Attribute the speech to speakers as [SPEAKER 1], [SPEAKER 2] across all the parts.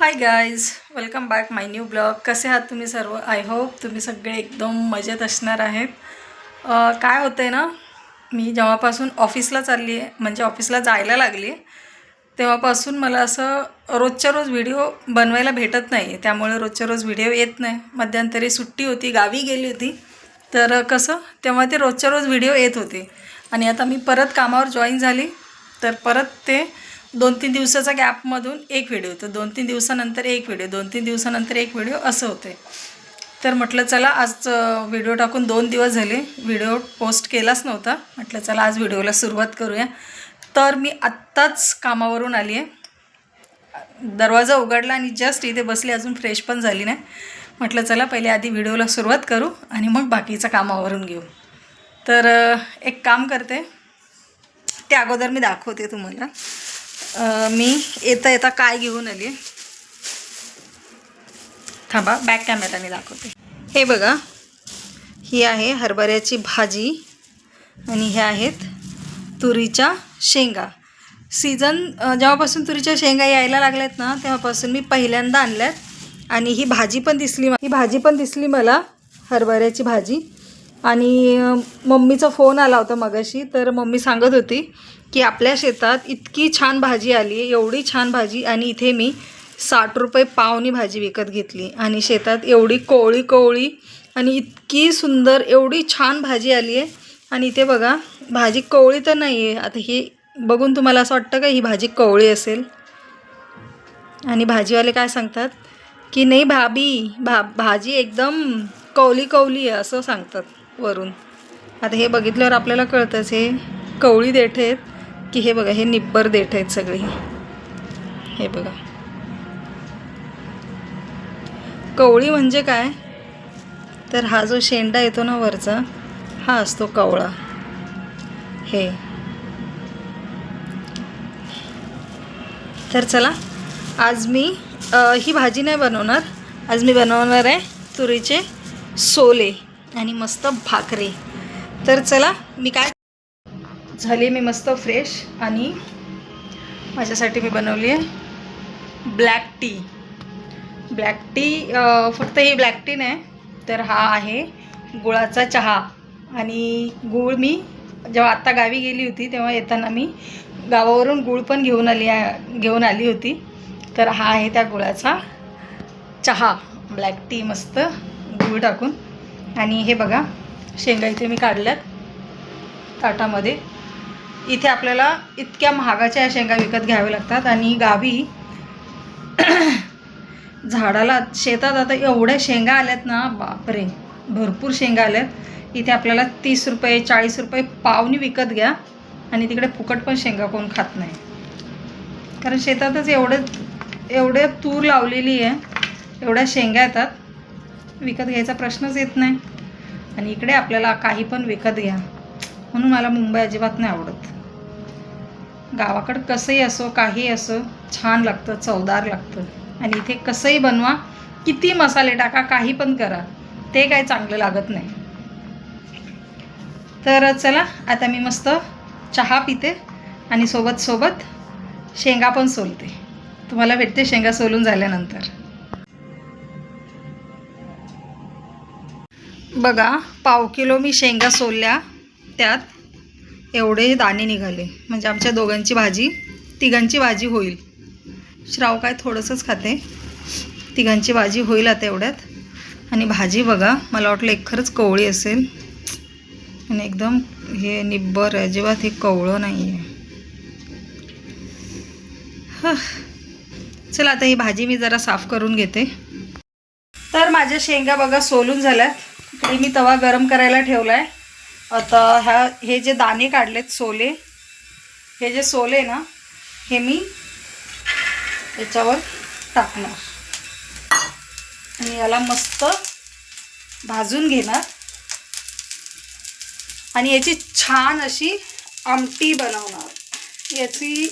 [SPEAKER 1] Hi guys welcome back my new blog कसे आहात तुम्ही सर्व? आय होप तुम्ही सगळे एकदम मजेत असणार आहेत. काय होतं आहे ना मी जेव्हापासून ऑफिसला चालली आहे म्हणजे ऑफिसला जायला लागली आहे तेव्हापासून मला असं रोजच्या रोज व्हिडिओ बनवायला भेटत नाही आहे त्यामुळे रोजच्या रोज व्हिडिओ येत नाही. मध्यंतरी सुट्टी होती गावी गेली होती. तर कसं तेव्हा ते रोजच्या रोज व्हिडिओ येत होते. आणि आता मी परत कामावर जॉईन झाली. तर परत ते दोन तीन दिवसाचा गॅपमधून एक व्हिडिओ तर दोन तीन दिवसानंतर एक व्हिडिओ दोन तीन दिवसानंतर एक व्हिडिओ असं होते तर म्हटलं चला आज व्हिडिओ टाकून दोन दिवस झाले. व्हिडिओ पोस्ट केलाच नव्हता. म्हटलं चला आज व्हिडिओला सुरुवात करूया. तर मी आत्ताच कामावरून आली आहे. दरवाजा उघडला आणि जस्ट इथे बसली. अजून फ्रेश पण झाली नाही. म्हटलं चला पहिले आधी व्हिडिओला सुरुवात करू आणि मग बाकीचं कामावरून घेऊ. तर एक काम करते. ते अगोदर मी दाखवते तुम्हाला. मी येता येता काय घेऊन आली? थांबा बॅक कॅमेराने दाखवते. हे बघा ही आहे हरभऱ्याची भाजी आणि ह्या आहेत तुरीच्या शेंगा. सीझन जेव्हापासून तुरीच्या शेंगा यायला लागल्यात ना तेव्हापासून मी पहिल्यांदा आणल्यात. आणि ही भाजी पण दिसली ही भाजी पण दिसली मला हरभऱ्याची भाजी. आणि मम्मीचा फोन आला होता मगाशी तर मम्मी सांगत होती की आपल्या शेतात इतकी छान भाजी आली आहे एवढी छान भाजी आणि इथे मी साठ रुपये पावनी भाजी विकत घेतली. आणि शेतात एवढी कोवळी कोवळी आणि इतकी सुंदर एवढी छान भाजी आली आहे. आणि इथे बघा भाजी कोवळी तर नाही आहे आता ही बघून तुम्हाला असं वाटतं का ही भाजी कोवळी असेल? आणि भाजीवाले काय सांगतात? की नाही भाभी भा भाजी एकदम कवली कवली आहे असं सांगतात. वरून. आता हे बघितल्यावर आपल्याला कळतंच हे कवळी देठ आहेत की हे बघा हे निब्बर देठ आहेत सगळी. हे बघा. कवळी म्हणजे काय? तर हा जो शेंडा येतो ना वरचा हा असतो कवळा. हे. तर चला आज मी आ, ही भाजी नाही बनवणार. आज मी बनवणार आहे तुरीचे सोले. आणि मस्त भाकरी. तर चला मी काय झाली मी मस्त फ्रेश आणि माझ्यासाठी मी बनवली आहे ब्लॅक टी ब्लॅक टी फक्त ही ब्लॅक टी नाही तर हा आहे गुळाचा चहा. आणि गूळ मी जेव्हा आत्ता गावी गेली होती तेव्हा येताना मी गावावरून गूळ पण घेऊन आली घेऊन आली होती. तर हा आहे त्या गुळाचा चहा. ब्लॅक टी मस्त गूळ टाकून. आणि हे बघा शेंगा इथे मी काढल्यात ताटामध्ये. इथे आपल्याला इतक्या महागाच्या या शेंगा विकत घ्याव्या लागतात आणि गावी झाडाला शेतात आता एवढ्या शेंगा आल्यात ना बापरे भरपूर शेंगा आल्यात. इथे आपल्याला तीस रुपये चाळीस रुपये पावनी विकत घ्या आणि तिकडे फुकट पण शेंगा कोण खात नाही. कारण शेतातच एवढं एवढे तूर लावलेली आहे एवढ्या शेंगा येतात. विकत घ्यायचा प्रश्नच येत नाही. आणि इकडे आपल्याला काही पण विकत घ्या. म्हणून मला मुंबई अजिबात नाही आवडत. गावाकडं कसंही असो काही असो छान लागतं चवदार लागतं. आणि इथे कसंही बनवा किती मसाले टाका काही पण करा ते काय चांगलं लागत नाही. तर चला आता मी मस्त चहा पिते आणि सोबत सोबत शेंगा पण सोलते. तुम्हाला भेटते शेंगा सोलून झाल्यानंतर. बघा पाव किलो मी शेंगा सोलल्या. त्यात एवढे दाणे निघाले. म्हणजे आमच्या दोघांची भाजी तिघांची भाजी होईल. श्राव काय थोडंसंच खाते. तिघांची भाजी होईल आता एवढ्यात. आणि भाजी बघा मला वाटलं एक खरंच कवळी असेल. आणि एकदम हे निब्बर आहे अजिबात हे कवळं नाही आहे चला आता ही भाजी मी जरा साफ करून घेते. तर माझ्या शेंगा बघा सोलून झाल्यात. इकडे मी तवा गरम करायला ठेवला आहे आता ह्या हे जे दाणे काढलेत सोले हे जे सोले ना हे मी याच्यावर टाकणार. आणि याला मस्त भाजून घेणार. आणि याची छान अशी आमटी बनवणार. याची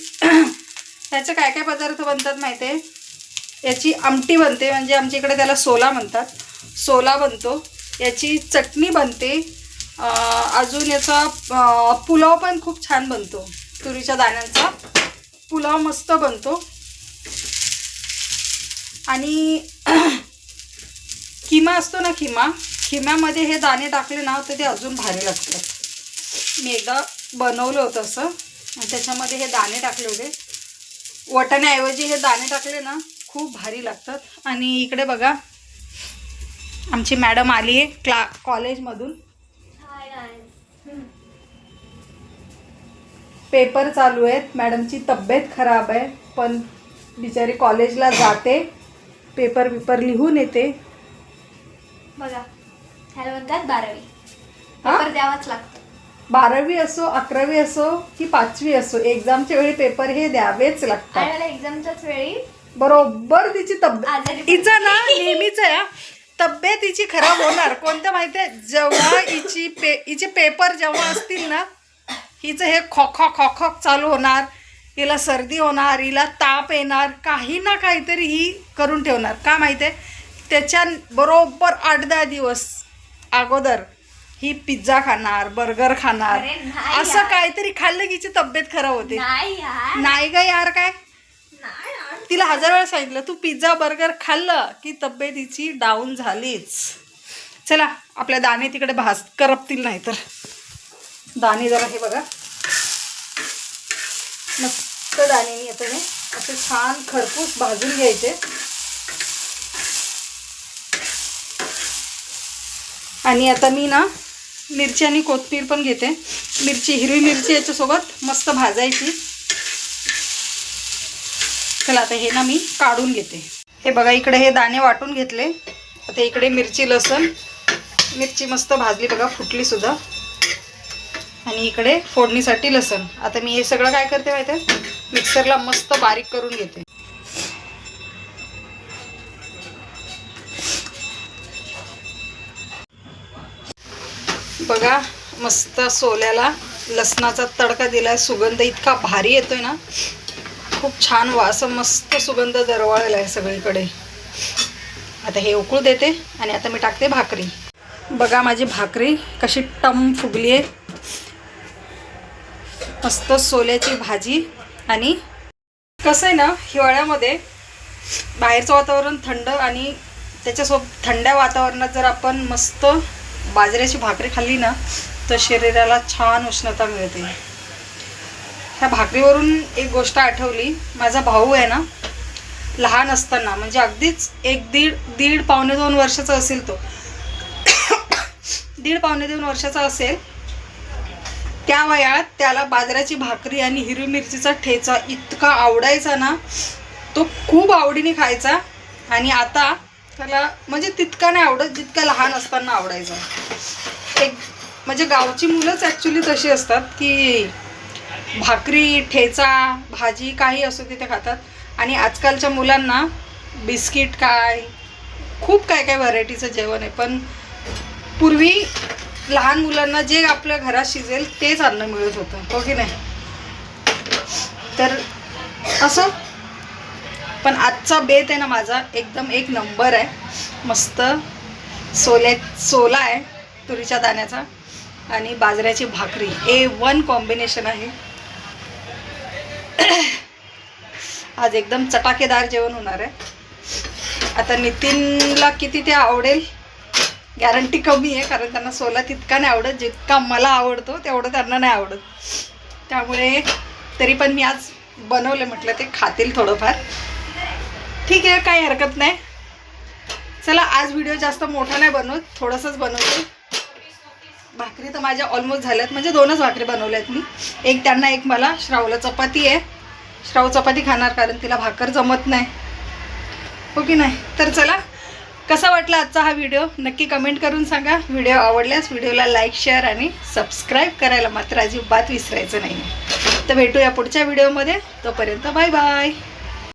[SPEAKER 1] त्याचे काय काय पदार्थ बनतात माहिती आहे याची आमटी बनते म्हणजे आमच्या इकडे त्याला सोला म्हणतात. सोला बनतो. याची चटणी बनते. अजून याचा पुलाव पण खूप छान बनतो. तुरीच्या दाण्यांचा. पुलाव मस्त बनतो. आणि किमा असतो ना किमा किम्यामध्ये हे दाणे टाकले ना तर ते अजून भारी लागतात. मी एकदा बनवलं होतं असं. आणि त्याच्यामध्ये हे दाणे टाकले होते. वटाण्याऐवजी हे दाणे टाकले ना खूप भारी लागतात. आणि इकडे बघा आमची मॅडम आली आहे क्ला कॉलेजमधून. पेपर चालू आहेत. मॅडमची तब्येत खराब आहे पण बिचारी कॉलेजला जाते. पेपर बिपर लिहून येते.
[SPEAKER 2] बघा. ह्याला म्हणतात बारावी? पेपर द्यावाच लागतो.
[SPEAKER 1] बारावी असो अकरावी असो की पाचवी असो एक्झामच्या वेळी पेपर हे द्यावेच
[SPEAKER 2] आणि
[SPEAKER 1] लागतात
[SPEAKER 2] मला एक्झामच्याच वेळी
[SPEAKER 1] बरोबर तिची तब्येत.
[SPEAKER 2] आजारी
[SPEAKER 1] हिचं ना नेहमीच आहे हा. तब्येत हिची खराब होणार. कोणतं माहिती आहे जेव्हा हिची पे हिचे पेपर जेव्हा असतील ना हिचं हे खोखो खोखो चालू होणार. हिला सर्दी होणार हिला ताप येणार. काही ना काहीतरी ही करून ठेवणार. का माहिती आहे त्याच्या बरोबर आठ दहा दिवस अगोदर ही पिझ्झा खाणार बर्गर खाणार. असं. काहीतरी खाल्लं की हिची तब्येत खराब होते.
[SPEAKER 2] नाही
[SPEAKER 1] ग यार काय. तिला हजार वेळा सांगितलं तू पिझ्झा बर्गर खाल्लं की तब्येतीची डाऊन झालीच. चला आपल्या दाणे तिकडे भास करपतील नाही तर दाणे जरा हे बघा. मस्त दाणे येतो हे असे छान खरपूस भाजून घ्यायचे. आणि आता मी ना मिरची आणि कोथमीर पण घेते. मिरची हिरवी मिरची याच्यासोबत मस्त भाजायची. चला आता हे ना मी काढून घेते. हे बघा इकडे हे दाणे वाटून घेतले. आता इकडे मिरची लसण. मिरची मस्त भाजली बघा फुटली सुद्धा. आणि इकडे फोडणीसाठी लसण. आता मी हे सगळं काय करते माहिती आहे? मिक्सरला मस्त बारीक करून घेते. बघा मस्त सोल्याला लसणाचा तडका दिलाय. सुगंध इतका भारी येतोय ना. खूप छान वास मस्त सुगंध दरवळलेला आहे सगळीकडे. आता हे उकळू देते आणि आता मी टाकते भाकरी. बघा माझी भाकरी कशी टम फुगली आहे. मस्त सोल्याची भाजी आणि कसं आहे ना हिवाळ्यामध्ये बाहेरचं वातावरण थंड आणि त्याच्यासोबत थंड्या वातावरणात जर आपण मस्त बाजऱ्याची भाकरी खाल्ली ना तर शरीराला छान उष्णता मिळते. ह्या भाकरीवरून एक गोष्ट आठवली. माझा भाऊ आहे ना लहान असताना म्हणजे अगदीच एक दीड दीड पावणे दोन वर्षाचा असेल तो. दीड पावणे दोन वर्षाचा असेल. त्या वयात त्याला बाजऱ्याची भाकरी आणि हिरवी मिरचीचा ठेचा इतका आवडायचा ना तो खूप आवडीने खायचा. आणि आता त्याला म्हणजे तितका नाही आवडत जितका लहान असताना आवडायचा. एक म्हणजे गावची मुलंच ॲक्च्युली तशी असतात की भाकरी ठेचा भाजी काही असो तिथे ते खातात. आणि आजकालच्या मुलांना बिस्किट काय खूप काय काय व्हरायटीचं जेवण आहे. पण पूर्वी लहान मुलांना जे आपल्या घरात शिजेल तेच अन्न मिळत होतं. हो की नाही? तर असं. पण आजचा बेत आहे ना माझा एकदम एक नंबर आहे. मस्त सोल्या सोला आहे तुरीच्या दाण्याचा आणि बाजऱ्याची भाकरी. ए वन कॉम्बिनेशन आहे. आज एकदम चटाकेदार जेवण होणार आहे. आता नितीनला किती ते आवडेल? गॅरंटी कमी आहे कारण त्यांना सोला तितका नाही आवडत जितका मला आवडतो तेवढं त्यांना नाही आवडत. त्यामुळे तरी पण मी आज बनवलं म्हटलं ते खातील थोडंफार. ठीक आहे काही हरकत नाही. चला आज व्हिडिओ जास्त मोठा नाही बनवत थोडंसंच बनवते. भाकरी तर माझ्या ऑलमोस्ट झाल्यात. म्हणजे दोनच भाकरी बनवल्या आहेत मी. एक त्यांना एक मला. श्रावला चपाती आहे. श्राव चपाती खाणार कारण तिला भाकर जमत नाही. हो की नाही? तर चला कसा वाटला आजचा हा व्हिडिओ नक्की कमेंट करून सांगा. व्हिडिओ आवडल्यास व्हिडिओला लाईक शेअर आणि सबस्क्राईब करायला मात्र अजिबात विसरायचं नाही तर भेटूया पुढच्या व्हिडिओमध्ये तोपर्यंत बाय बाय